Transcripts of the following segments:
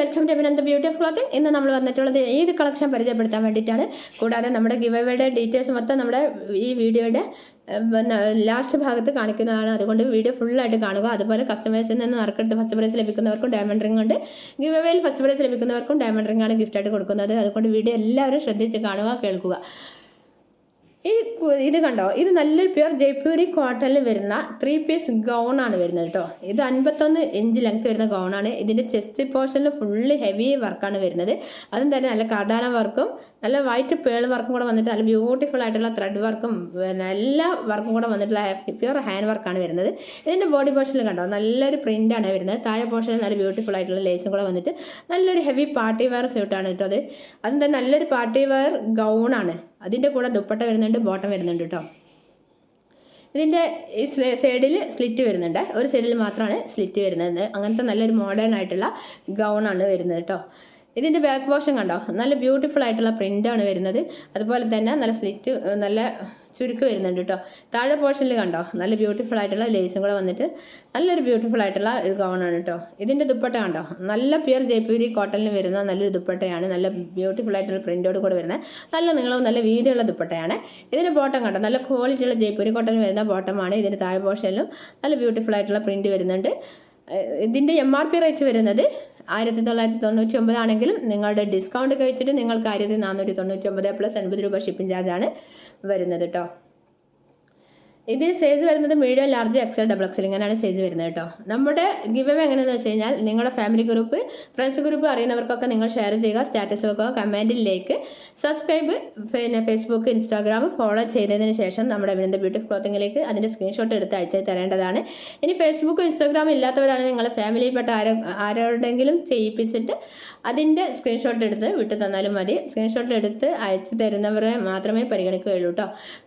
Welcome to Abhinanda beauty of clothing ഇന്ന് നമ്മൾ വന്നിട്ടുള്ളത് ഏത് കളക്ഷൻ പരിചയപ്പെടുത്താൻ വേണ്ടിയിട്ടാണ്. കൂടാതെ നമ്മുടെ ഗിവ് അവയുടെ ഡീറ്റെയിൽസ് മൊത്തം നമ്മുടെ ഈ വീഡിയോയുടെ ലാസ്റ്റ് ഭാഗത്ത് കാണിക്കുന്നതാണ്. അതുകൊണ്ട് വീഡിയോ ഫുള്ളായിട്ട് കാണുക. അതുപോലെ കസ്റ്റമേഴ്സിൽ നിന്ന് നറുക്കെടുത്ത് ഫസ്റ്റ് പ്രൈസ് ലഭിക്കുന്നവർക്കും ഡയമണ്ട് റിംഗ് ഉണ്ട്. ഗിവ് അവയിൽ ഫസ്റ്റ് പ്രൈസ് ലഭിക്കുന്നവർക്കും ഡയമണ്ട് റിംഗ് ആണ് ഗിഫ്റ്റായിട്ട് കൊടുക്കുന്നത്. അതുകൊണ്ട് വീഡിയോ എല്ലാവരും ശ്രദ്ധിച്ച് കാണുക കേൾക്കുക. ഈ ഇത് കണ്ടോ? ഇത് നല്ലൊരു പ്യുർ ജയ്പൂരി കോട്ടണിൽ വരുന്ന ത്രീ പീസ് ഗൗൺ ആണ് വരുന്നത് കേട്ടോ ഇത് അൻപത്തൊന്ന് ഇഞ്ച് ലെങ്ത് വരുന്ന ഗൗണാണ് ഇതിന്റെ ചെസ്റ്റ് പോർഷനിൽ ഫുള്ള് ഹെവി വർക്കാണ് വരുന്നത്. അതും തന്നെ നല്ല കടാന വർക്കും നല്ല വൈറ്റ് പേൾ വർക്കും കൂടെ വന്നിട്ട് നല്ല ബ്യൂട്ടിഫുൾ ആയിട്ടുള്ള ത്രെഡ് വർക്കും പിന്നെ എല്ലാ വർക്കും കൂടെ വന്നിട്ടുള്ള പ്യുർ ഹാൻഡ് വർക്കാണ് വരുന്നത്. ഇതിന്റെ ബോഡി പോർഷനിൽ കണ്ടോ? നല്ലൊരു പ്രിന്റ് ആണ് വരുന്നത്. താഴെ പോർഷനിൽ നല്ല ബ്യൂട്ടിഫുൾ ആയിട്ടുള്ള ലേസും കൂടെ വന്നിട്ട് നല്ലൊരു ഹെവി പാർട്ടി വെയർ സ്യൂട്ടാണ് കേട്ടോ അത്. അതും തന്നെ നല്ലൊരു പാർട്ടി വെയർ ഗൗൺ ആണ്. അതിന്റെ കൂടെ ദുപ്പട്ട വരുന്നുണ്ട് ബോട്ടം വരുന്നുണ്ട് കേട്ടോ ഇതിന്റെ സൈഡിൽ സ്ലിറ്റ് വരുന്നുണ്ട്. ഒരു സൈഡിൽ മാത്രമാണ് സ്ലിറ്റ് വരുന്നത്. അങ്ങനത്തെ നല്ലൊരു മോഡേൺ ആയിട്ടുള്ള ഗൗണാണ് വരുന്നത് കേട്ടോ ഇതിന്റെ ബാക്ക് പോർഷൻ കണ്ടോ? നല്ല ബ്യൂട്ടിഫുൾ ആയിട്ടുള്ള പ്രിന്റാണ് വരുന്നത്. അതുപോലെ തന്നെ നല്ല സ്ലിറ്റ് നല്ല ചുരുക്ക് വരുന്നുണ്ട് കേട്ടോ താഴെ പോർഷനിൽ കണ്ടോ? നല്ല ബ്യൂട്ടിഫുൾ ആയിട്ടുള്ള ലേസും കൂടെ വന്നിട്ട് നല്ലൊരു ബ്യൂട്ടിഫുൾ ആയിട്ടുള്ള ഒരു ഗൗണാണ് കേട്ടോ ഇതിന്റെ ദുപ്പട്ട കണ്ടോ? നല്ല പ്യുർ ജയ്പൂരി കോട്ടണിൽ വരുന്ന നല്ലൊരു ദുപ്പട്ടയാണ്. നല്ല ബ്യൂട്ടിഫുൾ ആയിട്ടുള്ള പ്രിന്റോട് കൂടെ വരുന്ന നല്ല നീളവും നല്ല വീതിയുള്ള ദുപ്പട്ടയാണ്. ഇതിന്റെ ബോട്ടം കണ്ടോ? നല്ല ക്വാളിറ്റിയുള്ള ജയ്പൂരി കോട്ടണിൽ വരുന്ന ബോട്ടമാണ് ഇതിന്റെ താഴെ പോർഷനിലും നല്ല ബ്യൂട്ടിഫുൾ ആയിട്ടുള്ള പ്രിന്റ് വരുന്നുണ്ട്. ഇതിന്റെ എം ആർ പി റേറ്റ് വരുന്നത് ആയിരത്തി തൊള്ളായിരത്തി തൊണ്ണൂറ്റി ഒമ്പതാണെങ്കിലും നിങ്ങളുടെ ഡിസ്കൗണ്ട് കഴിച്ചിട്ട് നിങ്ങൾക്ക് ആയിരത്തി നാനൂറ്റി തൊണ്ണൂറ്റി ഒമ്പത് പ്ലസ് എൺപത് രൂപ ഷിപ്പിംഗ് ചാർജാണ് വരുന്നത് കേട്ടോ ഇതിന് സൈസ് വരുന്നത് medium large XL double XL ഇങ്ങനെയാണ് സൈസ് വരുന്നത് കേട്ടോ. നമ്മുടെ ഗിവ് അവേ എങ്ങനെയാണെന്ന് വെച്ച് കഴിഞ്ഞാൽ നിങ്ങളുടെ ഫാമിലി ഗ്രൂപ്പ് ഫ്രണ്ട്സ് ഗ്രൂപ്പ് അറിയുന്നവർക്കൊക്കെ നിങ്ങൾ ഷെയർ ചെയ്യുക സ്റ്റാറ്റസ് വെക്കുക കമന്റിലേക്ക് സബ്സ്ക്രൈബ് പിന്നെ ഫേസ്ബുക്ക് ഇൻസ്റ്റാഗ്രാം ഫോളോ ചെയ്തതിന് ശേഷം നമ്മുടെ അഭിനന്ദ ബ്യൂട്ടി ക്ലോത്തിങ്ങിലേക്ക് അതിന്റെ സ്ക്രീൻഷോട്ട് എടുത്ത് അയച്ചു തരേണ്ടതാണ്. ഇനി ഫേസ്ബുക്ക് ഇൻസ്റ്റാഗ്രാം ഇല്ലാത്തവരാണ് നിങ്ങളുടെ ഫാമിലിയിൽപ്പെട്ട ആരോ ആരോടെങ്കിലും ചെയ്യിപ്പിച്ചിട്ട് അതിന്റെ സ്ക്രീൻഷോട്ട് എടുത്ത് വിട്ടു തന്നാലും മതി. സ്ക്രീൻഷോട്ട് എടുത്ത് അയച്ചു തരുന്നവരെ മാത്രമേ പരിഗണിക്കുകയുള്ളൂ കേട്ടോ.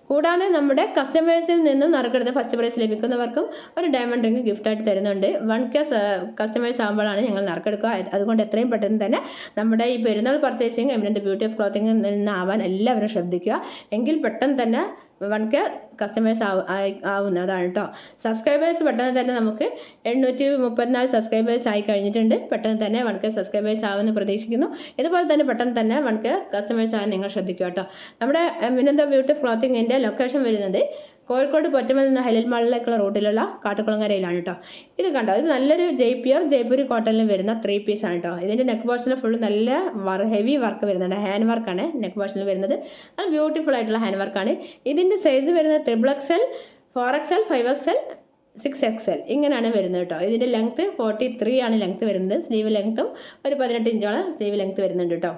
കൂടാതെ നമ്മുടെ കസ്റ്റമേഴ്സിൽ നിന്നും നറുക്കെടുത്ത് ഫസ്റ്റ് പ്രൈസ് ലഭിക്കുന്നവർക്കും ഒരു ഡയമണ്ട് റിംഗ് ഗിഫ്റ്റായിട്ട് തരുന്നുണ്ട്. വൺ കെ കസ്റ്റമേഴ്സ് ആകുമ്പോഴാണ് ഞങ്ങൾ നറുക്കെടുക്കുക. അതുകൊണ്ട് എത്രയും പെട്ടെന്ന് തന്നെ നമ്മുടെ ഈ പെരുന്നാൾ പർച്ചേസിങ് എമിനന്റെ ബ്യൂട്ടി ഓഫ് ക്ലോത്തിങ്ങിൽ നിന്നാവാൻ എല്ലാവരും ശ്രദ്ധിക്കുക. എങ്കിൽ പെട്ടെന്ന് തന്നെ വൺ കെ കസ്റ്റമേഴ്സ് ആവുന്നതാണ് കേട്ടോ സബ്സ്ക്രൈബേഴ്സ് പെട്ടെന്ന് തന്നെ നമുക്ക് എണ്ണൂറ്റി മുപ്പത്തിനാല് സബ്സ്ക്രൈബേഴ്സ് ആയി കഴിഞ്ഞിട്ടുണ്ട്. പെട്ടെന്ന് തന്നെ വൺ കെ സബ്സ്ക്രൈബേഴ്സ് ആവുമെന്ന് പ്രതീക്ഷിക്കുന്നു. ഇതുപോലെ തന്നെ പെട്ടെന്ന് തന്നെ വൺ കെ കസ്റ്റമേഴ്സ് ആവാൻ നിങ്ങൾ ശ്രദ്ധിക്കുക കേട്ടോ നമ്മുടെ മിനന്ത ബ്യൂട്ടി ക്ലോത്തിങ്ങിന്റെ ലൊക്കേഷൻ വരുന്നത് കോഴിക്കോട് പൊറ്റമൽ നിന്ന് ഹലിൽ മാളിലേക്കുള്ള റൂട്ടിലുള്ള കാട്ടുകുളങ്ങരയിലാണ് കേട്ടോ ഇത് കണ്ടോ? ഇത് നല്ലൊരു ജയ്പിയർ ജയ്പൂരി കോട്ടണിൽ വരുന്ന ത്രീ പീസ് ആണ് കേട്ടോ ഇതിന്റെ നെക്ക് പോർഷനിൽ ഫുൾ നല്ല ഹെവി വർക്ക് വരുന്നുണ്ട്. ഹാൻഡ് വർക്കാണ് നെക്ക് പോർഷനിൽ വരുന്നത്. നല്ല ബ്യൂട്ടിഫുൾ ആയിട്ടുള്ള ഹാൻഡ് വർക്കാണ് ഇതിന്റെ സൈസ് വരുന്നത് triple XL four XL five XL six X L ഇങ്ങനെയാണ് വരുന്നത് കേട്ടോ ഇതിന്റെ ലെങ്ത്ത് ഫോർട്ടി ത്രീ ആണ് ലെങ്ത്ത് വരുന്നത്. സ്ലീവ് ലെങ്ത്തും ഒരു പതിനെട്ട് ഇഞ്ചോളം സ്ലീവ് ലെങ്ത്ത് വരുന്നുണ്ട് കേട്ടോ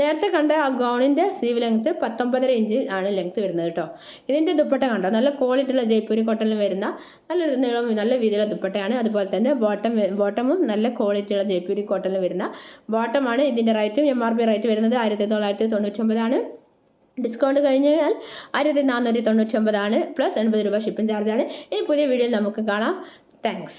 നേരത്തെ കണ്ട ആ ഗൗണിന്റെ സ്ലീവ് ലെങ്ത്ത് പത്തൊമ്പതര ഇഞ്ച് ആണ് ലെങ്ത്ത് വരുന്നത് കേട്ടോ ഇതിന്റെ ദുപ്പട്ട കണ്ടോ? നല്ല ക്വാളിറ്റിയുള്ള ജയ്പൂരി കോട്ടണിൽ വരുന്ന നല്ലൊരു നീളം നല്ല വീതിയുള്ള ദുപ്പട്ടയാണ്. അതുപോലെ തന്നെ ബോട്ടം ബോട്ടമും നല്ല ക്വാളിറ്റിയുള്ള ജയ്പൂരി കോട്ടണിൽ വരുന്ന ബോട്ടമാണ് ഇതിന്റെ റേറ്റും എം ആർ പി റേറ്റ് വരുന്നത് ആയിരത്തി തൊള്ളായിരത്തി തൊണ്ണൂറ്റൊമ്പതാണ് ഡിസ്കൗണ്ട് കഴിഞ്ഞാൽ ആയിരത്തി നാനൂറ്റി തൊണ്ണൂറ്റി ഒമ്പതാണ് പ്ലസ് എൺപത് രൂപ ഷിപ്പിംഗ് ചാർജാണ് ഇനി പുതിയ വീഡിയോയിൽ നമുക്ക് കാണാം. താങ്ക്സ്